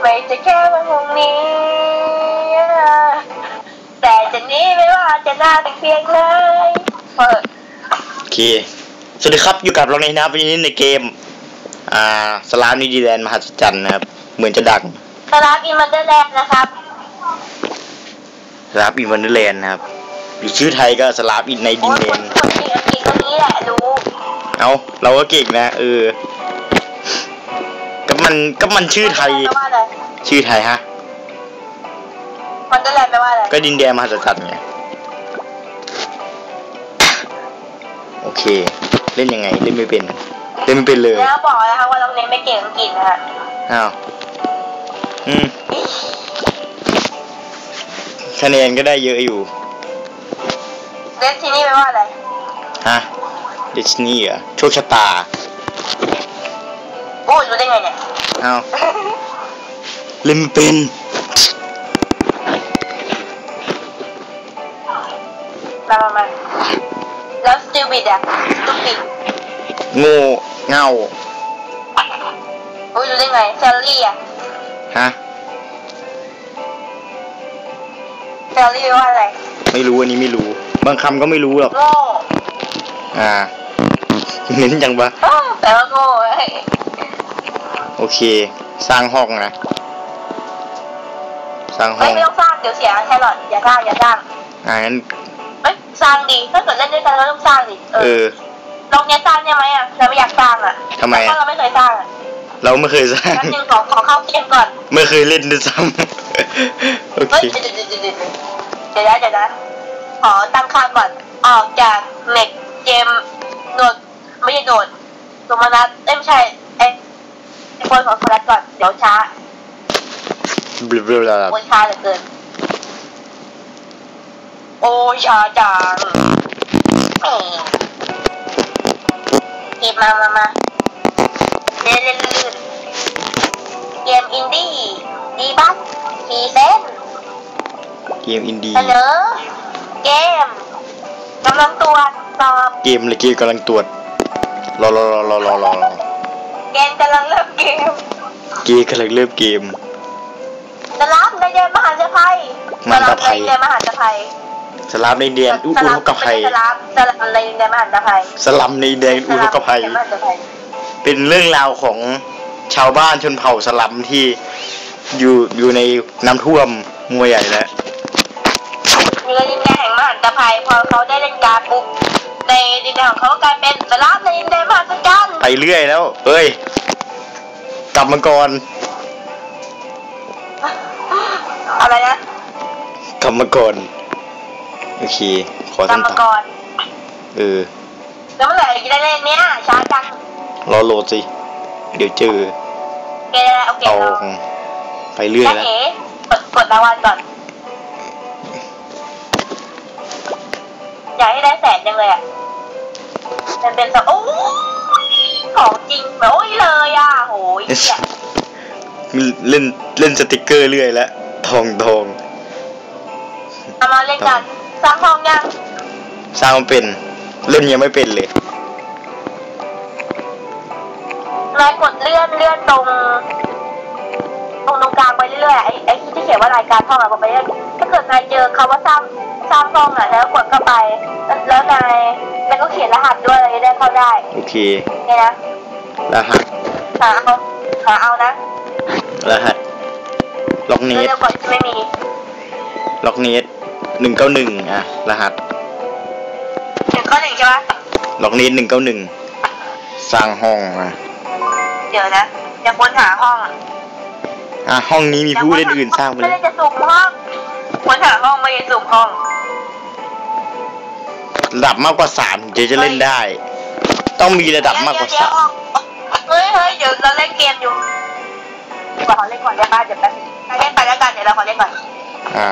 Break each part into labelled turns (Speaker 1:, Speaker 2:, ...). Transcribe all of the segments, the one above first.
Speaker 1: ไม่จะแค่วันพรุ่งนี้ แต่จะหนี้ไม่ว่าจะนานเพียงไหนเปิด
Speaker 2: โอเค สวัสดีครับอยู่กับเราในนะครับวันนี้ในเกม อ่าสลามนิวดีแลนด์มหัศจรรย์นะครับ เหมือนจะดัง
Speaker 1: สลาฟอินมันเดอร์แลนด์นะครับ
Speaker 2: สลามอินวันเดอร์แลนด์นะครับหรือชื่อไทยก็สลามอินในดิ
Speaker 1: โอ้
Speaker 2: น
Speaker 1: ย
Speaker 2: แด
Speaker 1: คนนคนเก่งอังกฤษคนนี้แหละรู้
Speaker 2: เอาเราก็เก่งนะเออก็ มันก็มันชื่อไทย
Speaker 1: แปลว่าอะไร
Speaker 2: ชื่อไทยฮะ
Speaker 1: มันเดอร์แลนด์แปลว่าอะไร
Speaker 2: ก็ดินแดนมหัศจรรย์ไง โอเค เล่นยังไง เล่นไม่เป็น เล่นไม่เป็นเลย
Speaker 1: แล้วบอกนะคะว่าน้องเนมไม่เก่งอังกฤษนะฮะ
Speaker 2: อ้าว อืมคะแนนก็ได้เยอะอยู่
Speaker 1: เดสที่นี่แปลว่าอะไร
Speaker 2: ฮะเดชนีเหรอโชคชะตา
Speaker 1: โอ้ยรู้ได้ไงเนี่ย
Speaker 2: อ้าวเล่นไม่เป็น
Speaker 1: มามามาแล้ว stupid อะ stupid
Speaker 2: โง่เง่า
Speaker 1: โอ้ยรู้ได้ไงแซลลี่อะ
Speaker 2: ฮะ
Speaker 1: แซลลี่แปลว่าอะไร
Speaker 2: ไม่รู้อันนี้ไม่รู้ บางคำก็ไม่รู้หรอก
Speaker 1: โง่
Speaker 2: อ่าเน้นจังปะ
Speaker 1: อ้าวแปลว่าโง่เว้ย
Speaker 2: โอเค สร้างห้องนะ สร้างห้
Speaker 1: ไม่
Speaker 2: อง
Speaker 1: ไม่ต้องสร้างเดี๋ยวเสียแค่หลอดอย่าสร้างอย่าสร้าง
Speaker 2: อ่างั้น
Speaker 1: เอ้ยสร้างดีถ้าเกิดเล่นด้วยกันก็ต้องสร้างดิเอ
Speaker 2: เอ
Speaker 1: อ
Speaker 2: อ
Speaker 1: ลองเนี้ยสร้างได้ไหมอะเราไม่อยากสร้างอะ
Speaker 2: ทำไมอะ
Speaker 1: เพราะเราไม่เคยสร้างอะ
Speaker 2: เราไม่เคยสร้าง
Speaker 1: แป๊บนึงขอขอเข้าเกมก่อน
Speaker 2: ไม่เคยเล่นด้วยซ้ำ โอเค
Speaker 1: เฮ้ยเดี๋ยวเดี๋ยวเดี๋ยวเดี๋ยวเดี๋ยวนะเดี๋ยวนะขอตั้งค่าก่อนออกจากเน็ตเกมโดดไม่ใช่โดดสมนัตเอ้ยไม่ใช่ ไอ้ไอ้คนของสมนัตก่อน เดี๋ยวช้า
Speaker 2: บลาบลาบลา
Speaker 1: โอ้ยช้าเหลือเกิน โอ้ยช้าจังเอ้ยเก็บมามามาเล่นเล่นลื่นเกมอินดี้ดีบัสพีเซน
Speaker 2: เกมอินดี้
Speaker 1: เสนอเกมกำลังตรวจสอบ
Speaker 2: เกมเลยเกมกำลังตรวจรอรอรอรอรอรอรอ
Speaker 1: เก มกำลังเริ่มเกม
Speaker 2: เกมกำลังเริ่มเกม
Speaker 1: สลับในเดือนมหาภัย
Speaker 2: มหาภัย
Speaker 1: สลับในเดือนมหาภัย
Speaker 2: สลับในเดียนอุ
Speaker 1: ส
Speaker 2: อุ
Speaker 1: ลั
Speaker 2: ทกภัย
Speaker 1: ไม่ใช่สลับสลับในเดือนมหาภัย
Speaker 2: สลัมในแดนอุทกภัย
Speaker 1: สลับในเดือนมหาภัย
Speaker 2: เป็นเรื่องราวของชาวบ้านชนเผ่าสลัมที่อยู่อยู่ในน้ำท่วมมัวใหญ่แล้ว
Speaker 1: นี่ก็ดินแดนแห่งมหาภัยพอเขาได้เล่นการ์ดปุ๊บ ในดินแดนของเขาก็กลายเป็นสลับในดินแดนมหาจัน
Speaker 2: ไปเรื่อยแล้วเอ้ยกลับมาก่อน
Speaker 1: อะไรนะ
Speaker 2: กลับมาก่อนโอเคขอก
Speaker 1: รร
Speaker 2: สั้น
Speaker 1: ม
Speaker 2: ต่
Speaker 1: ก
Speaker 2: อ
Speaker 1: ร
Speaker 2: เออ
Speaker 1: แล้วเมื่อไหร่จะได้เล่นเนี้ยช้าจัง
Speaker 2: รอโหลดสิ เดี๋ยวเจอ
Speaker 1: เกมอะไรโอเค
Speaker 2: เอา
Speaker 1: เรา
Speaker 2: ไปเรื่อย
Speaker 1: แล้
Speaker 2: แล้ว
Speaker 1: เอ๋กดกดรางวัลก่อน อยากให้ได้แสนจังเลยอะมันเป็นสองโอ้ยของจริงแบบโอ้ยเลยอะโหยเนี่ย
Speaker 2: เล่นเล่นสติกเกอร์เรื่อยแล้วทองทอง
Speaker 1: เอามาเล่นกันสร้างห้องยัง
Speaker 2: สร้างมันเป็น เล่นยังไม่เป็นเลย
Speaker 1: นายกดเลื่อนเลื่อนตรงตรงตรงกลางไปเรื่อยๆไอ้ไอ้ที่เขียนว่ารายการห้องอะบอกไปเรื่อยถ้าเกิดนายเจอคำว่าสร้าง สร้างห้องอะแล้วกดเข้าไปแล้วแล้วนายแล้วก็เขียนรหัสด้วยอะไรจะได้เข้าได้
Speaker 2: โอเค
Speaker 1: เนี่ยนะ
Speaker 2: รหัส
Speaker 1: หาเอาหาเอานะ
Speaker 2: รหัสล็อกเนส
Speaker 1: เร็วๆก่อนจะไม่มี
Speaker 2: ล็อกเนสหนึ่งเก้าหนึ่งอะรหัส
Speaker 1: หนึ่งข้อหนึ่งใช่ปะ
Speaker 2: ล็อกเนสหนึ่งเก้าหนึ่งสร้างห้องอะ
Speaker 1: เดี๋ยวนะจะค้นหาห้องอะ
Speaker 2: อะห้องนี้มีผู้เล่นอื่นสร้างไป
Speaker 1: ไม่
Speaker 2: เล
Speaker 1: ได้
Speaker 2: ย
Speaker 1: จะสุ่มห้องค้นหาห้องไม่ได้สุ่มห้อง
Speaker 2: ระดับมากกว่าสามถึงจะเล่นได้ ต้องมีระดับมากกว่า
Speaker 1: เดี๋ย
Speaker 2: สาวม
Speaker 1: เฮ้ยเฮ้ยเดี๋ยวเราเล่นเกมอยู่ขอเล่นก่อนได้ปะเดี๋ยวแป๊บนึงเล่นไปแล้วกันเดี๋ยวเราขอเล่นก่อน
Speaker 2: อ่า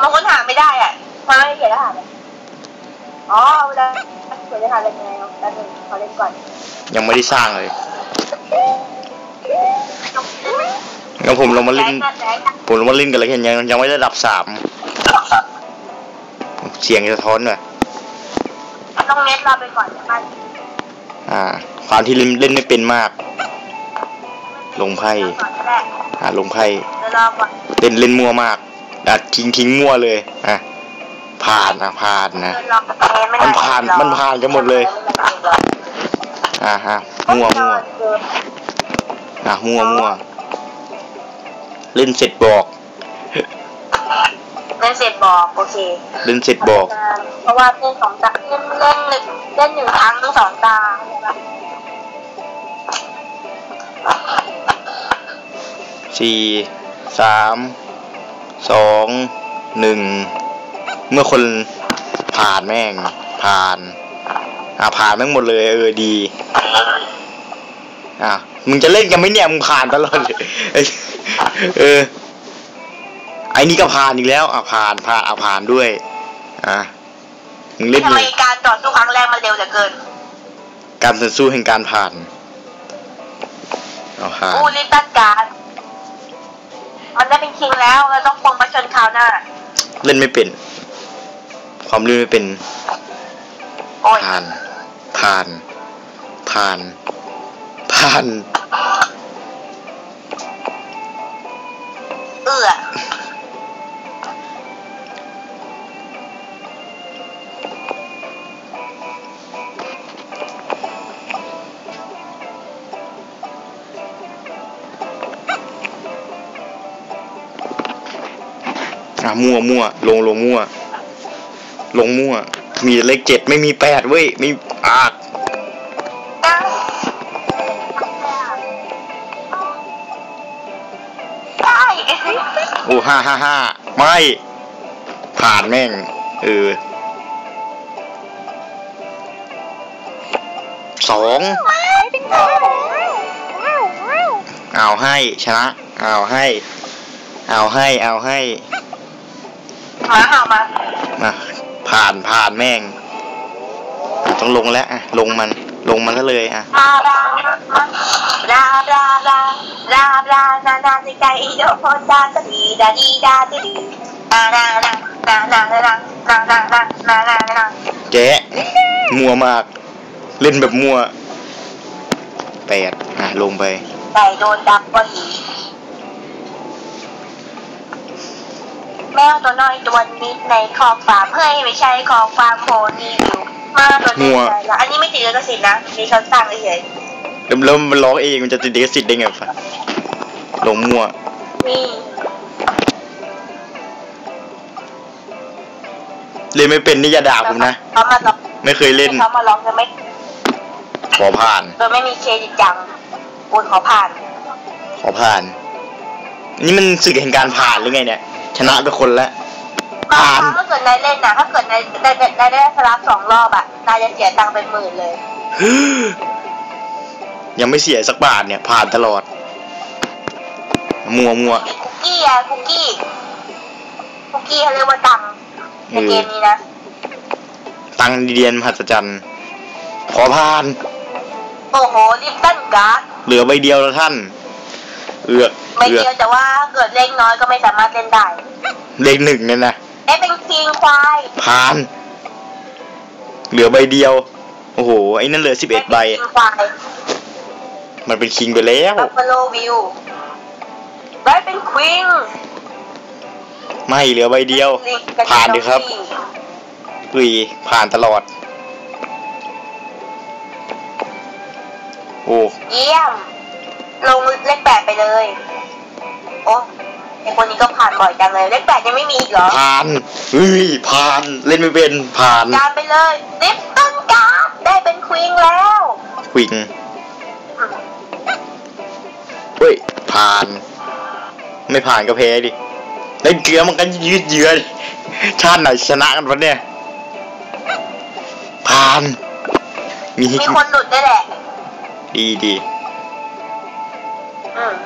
Speaker 1: มันค้นหาไม่ได้อะมันไม่ได้เขียนรหัสอะอ๋อเวลาเขียนรหัสอะไรไงครับแป๊บนึงขอเล่นก่อน
Speaker 2: ยังไม่ได้สร้างเลยงั้นผมลงมาเล่นผมลงมาเล่นกันเลยเห็นยังยังไม่ได้ระดับสามเสียงสะท้อนหน่อย
Speaker 1: ต้องเน็ตเราไปก่อนมัน
Speaker 2: อ่า ความที่เล่นเล่นไม่เป็นมาก ลงไพ่
Speaker 1: ก่อนก็ได้
Speaker 2: อะลงไพ่
Speaker 1: เดี๋ยวรอก่อน
Speaker 2: เล่นเล่นมั่วมากอะทิ้งทิ้งมั่วเลยอะผ่านอะผ่านนะ
Speaker 1: เดี๋ยวรอเอ๊ะไได้
Speaker 2: มันผ่านมันผ่านกันหมดเลย อะฮะมั่วมั่วอะมั่วมั่วเล่นเสร็จบอก
Speaker 1: เล่นเสร็จบอกโอเค
Speaker 2: เล่นเสร็จบอก
Speaker 1: เพราะว่าเล่นสองตาเล่นเล่นหนึ่งเล่นหนึ่งครั้งสองตาใช่ปะ
Speaker 2: สี่สามสองหนึ่งเมื่อคนผ่านแม่ง ผ่าน อะผ่านแม่งหมดเลย เออดีอะมึงจะเล่นกันไหมเนี่ยมึงผ่านตลอดเลยเออ ไอ้นี่ก็ผ่านอีกแล้วอะผ่านผ่านอะผ่านด้วยอะมึงเล่น
Speaker 1: ทำ
Speaker 2: เล
Speaker 1: ไม
Speaker 2: ย
Speaker 1: การต่อสู้ครั้งแรกมันเร็วเหลือเกิน
Speaker 2: การต่อสู้แห่งการผ่านเอาผ่าน
Speaker 1: อู้ลิตตันการดมันได้เป็นคิงแล้วเราต้องคงมาชนคราวหน้า
Speaker 2: เล่นไม่เป็น ความเล่นไม่เป็น
Speaker 1: โอ้ย
Speaker 2: ผ่าน ผ่าน ผ่าน ผ่าน
Speaker 1: เอื้อ
Speaker 2: อะมั่วมั่วลงลงมั่ว ลงมั่ว มีเลขเจ็ดไม่มีแปดเว้ยมีอาก
Speaker 1: ได้
Speaker 2: โอ้ห้าห้าห้าไม่ ผ่านแม่ง เออสองเอาให้ชนะ เอาให้ เอาให้ เอาให้
Speaker 1: หมาเห่ามา
Speaker 2: มาผ่านผ่านแม่งอะต้องลงแล้วอะลงมันลงมันซะเลยอะ
Speaker 1: ลาลาลาลาลาลาลานานาในใจโดนดาสดีดาดีดาดีดีนานานานานานานานานานานานา
Speaker 2: แกะมัวมาก เล่นแบบมัวแปดอะลงไป
Speaker 1: ไก่โดนดักกว่ แมวตัวน้อยตัวนิดในคอกฟาร์มเฮ้ยไม่ใช่คอกฟาร์มโคนี่อยู่มาตัวนี้ใช่แล้วอันนี้ไม่ติดลิขสิทธิ์นะมีเขาสั่งเฉย
Speaker 2: เริ่มเริ่มมันร้องเองมันจะติดลิขสิทธิ์ได้ไงฟะลงมั่ว
Speaker 1: ๆนี่
Speaker 2: เล่นไม่เป็นนี่อย่าด่าผมนะ
Speaker 1: เขามาล็อก
Speaker 2: ไม่เคยเล่น
Speaker 1: เขามาล็อกจะไม่
Speaker 2: ขอผ่าน
Speaker 1: โดยไม่มีเครดิตจังอุนขอผ่าน
Speaker 2: ขอผ่าน นี่มันสึกแห่งการผ่านหรือไงเนี่ย ชนะไปคนละผ่าน
Speaker 1: ถ้าเกิดนายเล่นนะถ้าเกิดนายนายนายนายได้สลับสองรอบอะนายจะเสียตังค์เป็นหมื่นเลย
Speaker 2: ยังไม่เสียสักบาทเนี่ย ผ่านตลอด มัวมัว
Speaker 1: มีคุกกี้อะคุกกี้คุกกี้เขาเรียกว่าตังค์ในเกมนี้นะ
Speaker 2: ตังค์เดียนมหัศจรรย์ขอผ่าน
Speaker 1: โอ้โหลิปตันการ์ด
Speaker 2: เหลือใบเดียวแล้วท่าน เอือก
Speaker 1: ไม่
Speaker 2: เอือก
Speaker 1: เดียวแต่ว่าเกิดเล่นน้อยก็ไม่สามารถเล่นได้
Speaker 2: เลขหนึ่งเนี่ยนะ
Speaker 1: ได้เป็นคิงควาย
Speaker 2: ผ่าน เหลือใบเดียว โอ้โหไอ้นั่นเหลือสิบเอ็ดใบ
Speaker 1: ได้เป็นคิงควาย
Speaker 2: มันเป็นคิงไปแล้ว
Speaker 1: บัฟฟาโลวิวได้เป็นควิง
Speaker 2: ไม่เหลือใบเดียว ผ่านดิครับปุยผ่านตลอด โอ้
Speaker 1: เยี่ยม ลงเลขแปดไปเลย โอ้ไอคนนี้ก็ผ่านบ่อยจังเลย เลขแปดยังไม่มีอีกเหรอ
Speaker 2: ผ่านเฮ้ยผ่าน เล่นไม่เป็นผ่าน
Speaker 1: การไปเลยลิปตันการ์ดได้เป็นควีนแล้ว
Speaker 2: ควิงเฮ้ยผ่าน ไม่ผ่านก็แพ้ดิ เล่นเกลือมันก็ยืดเยื้อดิชาติไหนชนะกันวะเนี่ย ผ่าน มี
Speaker 1: มีคนหลุดได้วยแหละ
Speaker 2: ดีดี
Speaker 1: อืม
Speaker 2: อืม
Speaker 1: โอ้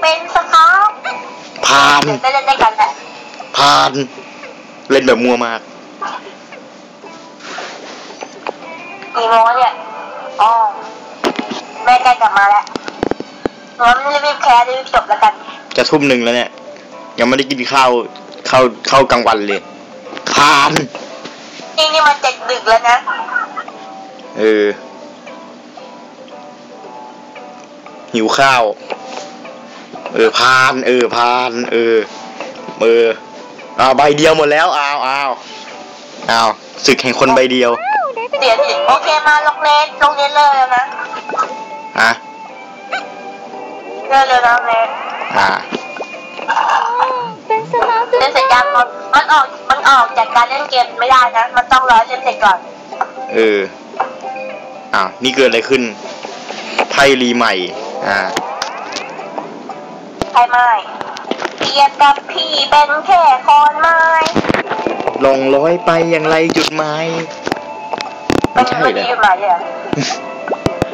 Speaker 1: เป็นสครับ
Speaker 2: ผ่าน
Speaker 1: เดี๋ยวจะเล่นด้วยกันแหละ
Speaker 2: ผ่าน เล่นแบบมัวมาก
Speaker 1: กี่โมงแล้วเนี่ยอ๋อแม่ใกล้กลับมาแล้วงั้นรีบๆแคร์รีบๆจบแล้วกัน
Speaker 2: จะทุ่มหนึ่งแล้วเนี่ย ยังไม่ได้กินข้าวข้าวข้าวกลางวันเลยผ่าน
Speaker 1: นี่นี่มันจะดึกแล้วนะ
Speaker 2: เออ หิวข้าว เออพาน เออพาน เออ เออเอาใบเดียวหมดแล้วเอาเอาเอาศึกแห่งคนใบเดียว
Speaker 1: เดี๋ยวโอเคมาลงเนสลงเนสเลยแล้วนะ
Speaker 2: ฮะ
Speaker 1: เลิกเลยนะลงเนส
Speaker 2: อ่า
Speaker 3: เป็นสมาธิ
Speaker 1: เล่นเสร็จยังมันมันออกมันออกจากการเล่นเกมไม่ได้นะมันต้องรอเล่นเสร็จก่อน
Speaker 2: เอออ้าวนี่เกิดอะไรขึ้นไพ่รีใหม่ อ่า
Speaker 1: ใช่ไหมเปรียบกับพี่เป็นแค่คอนไม้
Speaker 2: ลงร้อยไปอย่างไรจุดหมายไม่ใช่
Speaker 1: ไม่
Speaker 2: เหรอ
Speaker 1: ใช่ไหมอะ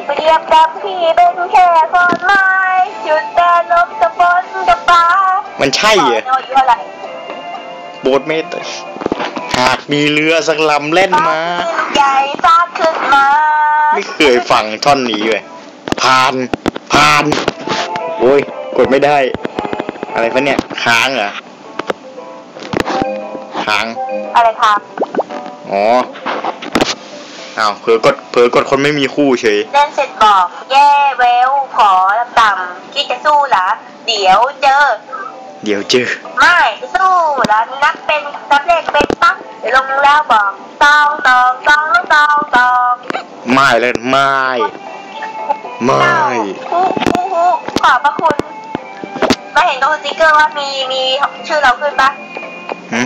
Speaker 1: เปรียบกับพี่เป็นแค่คอนไม้จุดแต่ลมตะฝนกับฟ้า
Speaker 2: มันใช่เหรอ
Speaker 1: อายุเท่าไหร่
Speaker 2: โบสเมตหากมีเรือสักลำเล่นมา
Speaker 1: ลูกใหญ่ฟาดขึ้นมา
Speaker 2: ไม่เคยฟังท่อนนี้เลยผ่าน ผ่าน โอ้ย กดไม่ได้ อะไรพะเนี่ย ค้างเหรอ ค้าง
Speaker 1: อะไรครับ
Speaker 2: อ๋ออ้าวเผลอกดเผลอกดคนไม่มีคู่เฉย
Speaker 1: เล่นเสร็จบอก แย่เวลขอต่ำๆคิดจะสู้เหรอ เดี๋ยวเจอ
Speaker 2: เดี๋ยวเจอ
Speaker 1: ไม่สู้แล้วนับเป็นนับเลขเป็นปั๊บลงแล้วบอกตองตองตองตองตอง
Speaker 2: ไม่เลยไม่ ไม่
Speaker 1: ฮู้ฮู้ฮู้ขอบพระคุณก็เห็นตรงสติ๊กเกอร์ว่ามีมีชื่อเราขึ้นปะ
Speaker 2: หึ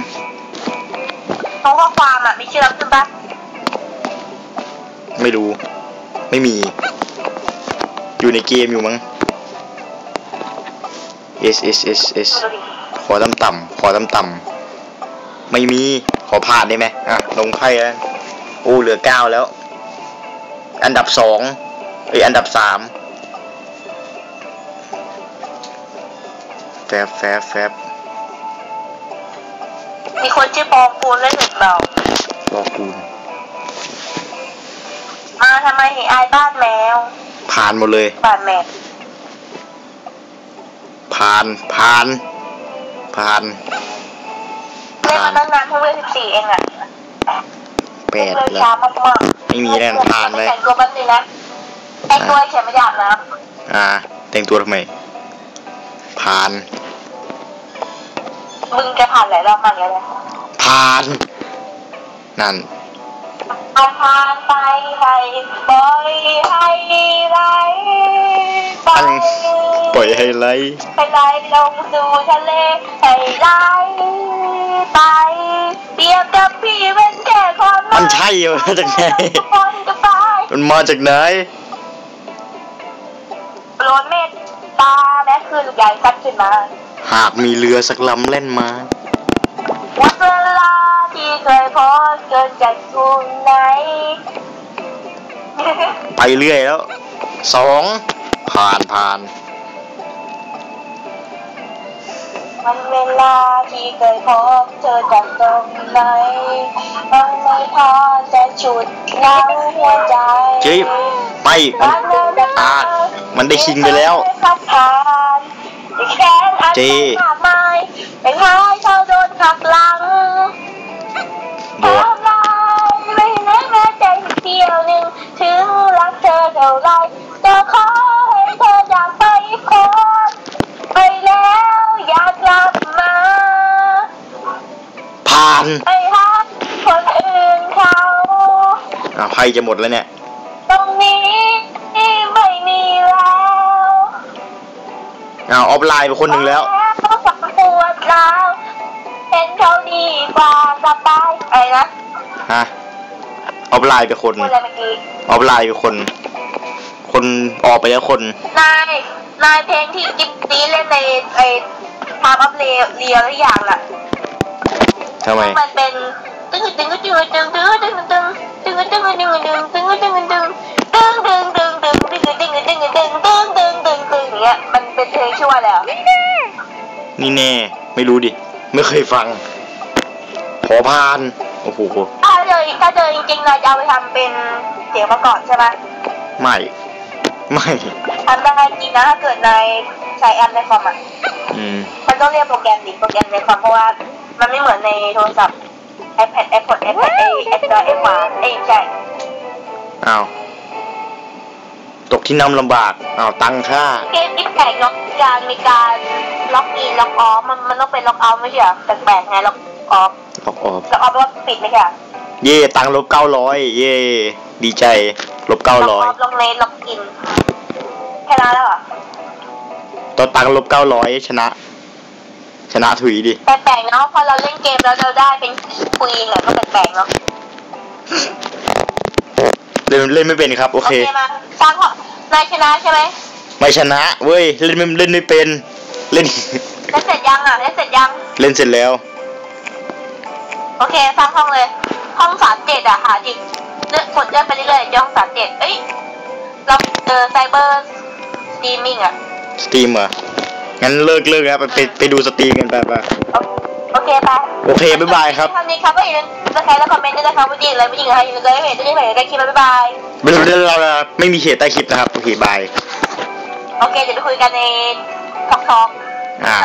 Speaker 1: ตรงข้อความอะมีชื่อเราขึ้นปะ
Speaker 2: ไม่รู้ ไม่มี อยู่ในเกมอยู่มั้ง S S S S
Speaker 1: ดูดิ
Speaker 2: ขอต่ำต่ำๆขอต่ำต่ำๆไม่มี ขอผ่านได้ไหมอะ ลงไพ่แล้ว โอ้ เหลือเก้าแล้ว อันดับสอง เอ้ยอันดับสามแฟบแฟบแฟบ
Speaker 1: มีคนชื่อปองปูนเล่นหนึ่งเรา
Speaker 2: บอกกู
Speaker 1: มาทำไมเห็นอายบ้านแมว
Speaker 2: ผ่านหมดเลย
Speaker 1: บ้านแมว
Speaker 2: ผ่านผ่าน ผ่าน
Speaker 1: เล่นมาตั้งนานเพิ่งเล่นสิบสี่เองอะ
Speaker 2: แปด
Speaker 1: เลย
Speaker 2: แล้ว
Speaker 1: ช้ามากๆ
Speaker 2: ไม่มีแน่นผ่านไป
Speaker 1: แต่งตัวแป๊บนึงนะ แต่งตัวเขียนไม่หยาบนะ
Speaker 2: อ่า แต่งตัวทำไม ผ่าน
Speaker 1: มึงจะผ่านหลายรอบมากเลยนะ
Speaker 2: ผ่าน นั่น
Speaker 1: เอาผ่านไปให้ปล่อยให้ไหลไป
Speaker 2: ตั้งปล่อยให้ไหล
Speaker 1: ไปไหลลงสู่ทะเลให้ไหลไปเปรียบกับพี่เป็นแค่คน
Speaker 2: มันใช่เหรอมาจากไหน
Speaker 1: คนจะไป
Speaker 2: มันมาจากไหน
Speaker 1: โปรดเมตตาและคือลูกใหญ่ซัดขึ้นมา
Speaker 2: หากมีเรือสักลำเล่นมา
Speaker 1: วันเวลาที่เคยพบเกินจากทุนไหน
Speaker 2: ไปเรื่อยแล้วสองผ่านผ่าน
Speaker 1: วันเวลาที่เคยพบเธอจากตรงไหนมันไม่พอจะฉุดล้างหัวใจ
Speaker 2: เจ๊ไปมันอะมันได้คิงไปแล้ว
Speaker 1: พัดผ่านแค้นอัน
Speaker 2: เจ๊
Speaker 1: มากมายเป็นท้ายเท่าโดนขับหลัง
Speaker 2: โดด
Speaker 1: ทำลายไม่เห็นแม้ใจสักเดียวหนึ่งถึงรักเธอเท่าไร จะหม
Speaker 2: ดแล้วเนี่ย
Speaker 1: ตรงนี้ไม่มีแล้ว
Speaker 2: อ่าออฟไลน์ไปคนหนึ่งแล้ว
Speaker 1: เพราะความปวดร้าวเห็นเขาดีกว่าสบายอะไรนะ
Speaker 2: ฮะ ออฟไลน์ไปคน
Speaker 1: พูดอะไรเมื่อกี้
Speaker 2: ออฟไลน์ไปคน คนออกไปแล้วคน
Speaker 1: นาย นายเพลงที่กิ๊บตีเล่นในไอ้ทาบับเรียเรียหรืออย่างล่ะ
Speaker 2: ทำไม
Speaker 1: มันเป็นตึ้ งี้ยมันเป็นเพลงชื่อว่าอะไรอะ
Speaker 2: นี่แน่ ไม่รู้ดิ ไม่เคยฟัง ขอพาน โอ้โห
Speaker 1: ถ้าเจอถ้าเจอจริงๆเราจะเอาไปทำเป็นเสียงประกอบใช่ไหม
Speaker 2: ไม่ ไม่
Speaker 1: ทำได้จริงนะถ้าเกิดในใช้แอปในคอมอะมันต้องเรียกโปรแกรมดิโปรแกรมในคอมเพราะว่า มันไม่เหมือนในโทรศัพท์ iPad iPod iPad ไอ Android ไอวาไอใช่
Speaker 2: อ้าวตตกที่น้ำลำบากอ้าวตังค่า
Speaker 1: เกมที่แปลกล็อกการมีการล็อกอินล็อกออฟมันมันต้องเป็นล็อกเอาท์ไม่ใช่เหรอแปลกๆไงล็อกออฟ
Speaker 2: ออกออก
Speaker 1: ล็อกออฟแปลว่าปิดไม่ใช่เหรอ
Speaker 2: เย่ตังลบเก้าร้อยเย่ดีใจลบเก้า
Speaker 1: ล็อก
Speaker 2: ร้
Speaker 1: อ
Speaker 2: อย
Speaker 1: อฟล็อกเลนล็อกอินแค่นั้นแล้วเหรอ
Speaker 2: ตอนตังลบเก้าร้อยชนะ ชนะถุยดิ
Speaker 1: แปลกๆเนาะพอเราเล่นเกมแล้วเราได้เป็นควีนอะก็แปลกๆเนาะ
Speaker 2: เล่นเล่นไม่เป็นครับ โอ
Speaker 1: โอ
Speaker 2: เค
Speaker 1: เคมาสร้างห้องนายชนะใช่ไหม
Speaker 2: ไม่ชนะเว้ยเล่นไม่เล่นไม่เป็นเล่น
Speaker 1: เล่นเสร็จยังอะเล่นเสร็จยัง
Speaker 2: เล่นเสร็จแล้ว
Speaker 1: โอเคสร้างห้องเลยห้องสามเจ็ดอะหาดิเลื่อนกดเลื่อนไปเรื่อยๆจะห้องสามเจ็ดเอ้ยเราเจอไซเบอร์สตรีมมิ่งอะ
Speaker 2: สตรีมเหรอ งั้นเลิกเลิกแล้วไปไปไปดูสตรีมกันไปไป
Speaker 1: โอโอเคไป
Speaker 2: โอเคบ๊ายบายครับ
Speaker 1: เท่านี้ครับก็อย่าลืมจะใครแล้วคอมเมนต์ด้วยนะครับว่าจริงอะไรไม่จริงอะไรอย่าลืมเลยเห็นจะได้เห็นได้คลิปบ๊ายบาย
Speaker 2: เราเราไม่มีเขตใต้คลิปนะครับโอเคบาย
Speaker 1: โอเคเดี๋ยวไปคุยกันในท็อกท็อก
Speaker 2: อ่า